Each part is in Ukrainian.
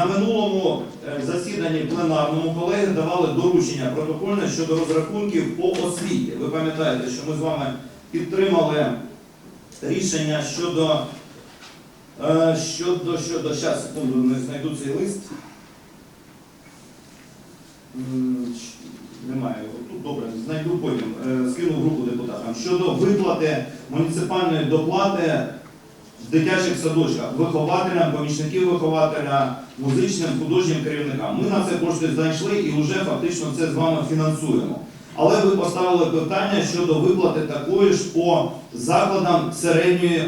На минулому е, засіданні пленарному колеги давали доручення протокольне щодо розрахунків по освіті. Ви пам'ятаєте, що ми з вами підтримали рішення щодо е, щодо щодо зараз секунду не знайду цей лист. Немає його тут. Добре, знайду потім. Е, Скину групу депутатам. Щодо виплати муніципальної доплати в дитячих садочках вихователям, помічників вихователя, музичним, художнім керівникам. Ми на це кошти знайшли і вже фактично це з вами фінансуємо. Але ви поставили питання щодо виплати такої ж по закладам середньої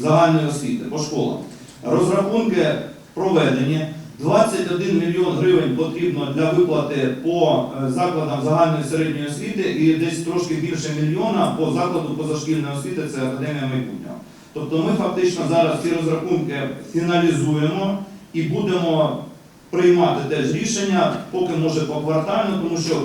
загальної освіти, по школам. Розрахунки проведені. 21 мільйон гривень потрібно для виплати по е, закладам загальної середньої освіти і десь трошки більше мільйона по закладу позашкільної освіти, це Академія майбутнього. Тобто ми фактично зараз ці розрахунки фіналізуємо і будемо приймати теж рішення, поки може поквартально, тому що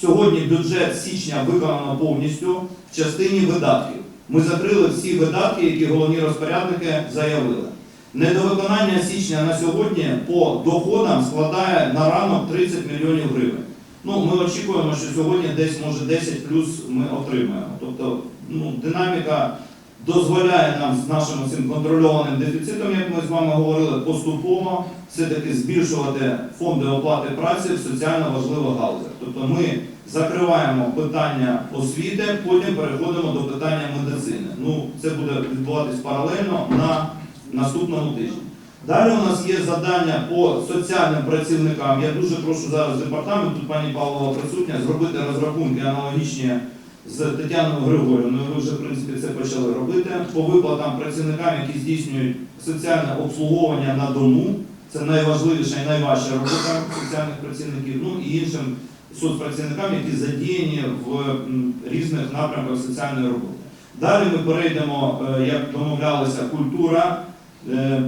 сьогодні бюджет січня виконано повністю в частині видатків. Ми закрили всі видатки, які головні розпорядники заявили. Недовиконання січня на сьогодні по доходам складає на ранок 30 мільйонів гривень. Ну, ми очікуємо, що сьогодні десь може 10 плюс ми отримаємо. Тобто ну, динаміка дозволяє нам з нашим цим контрольованим дефіцитом, як ми з вами говорили, поступово все-таки збільшувати фонди оплати праці в соціально важливих галузях. Тобто ми закриваємо питання освіти, потім переходимо до питання медицини. Ну, це буде відбуватись паралельно на наступному тижні. Далі у нас є завдання по соціальним працівникам. Я дуже прошу зараз департамент, тут пані Павлова присутня, зробити розрахунки аналогічні з Тетяною Григорівною. Ви вже, в принципі, це почали робити. По виплатам працівникам, які здійснюють соціальне обслуговування на дому. Це найважливіша і найважча робота соціальних працівників, ну і іншим соцпрацівникам, які задіяні в різних напрямках соціальної роботи. Далі ми перейдемо, е, як домовлялися, культура, е,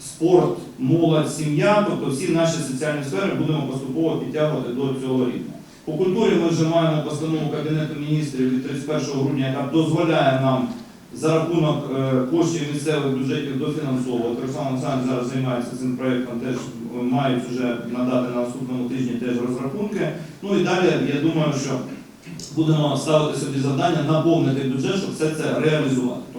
спорт, молодь, сім'я, тобто всі наші соціальні сфери будемо поступово підтягувати до цього рівня. По культурі ми вже маємо постанову Кабінету міністрів від 31 грудня, яка дозволяє нам за рахунок е, коштів місцевих бюджетів дофінансовувати. Руслан Олександрович зараз займається цим проєктом, теж е, мають вже надати на наступному тижні теж розрахунки. Ну і далі я думаю, що будемо ставити собі завдання наповнити бюджет, щоб все це реалізувати.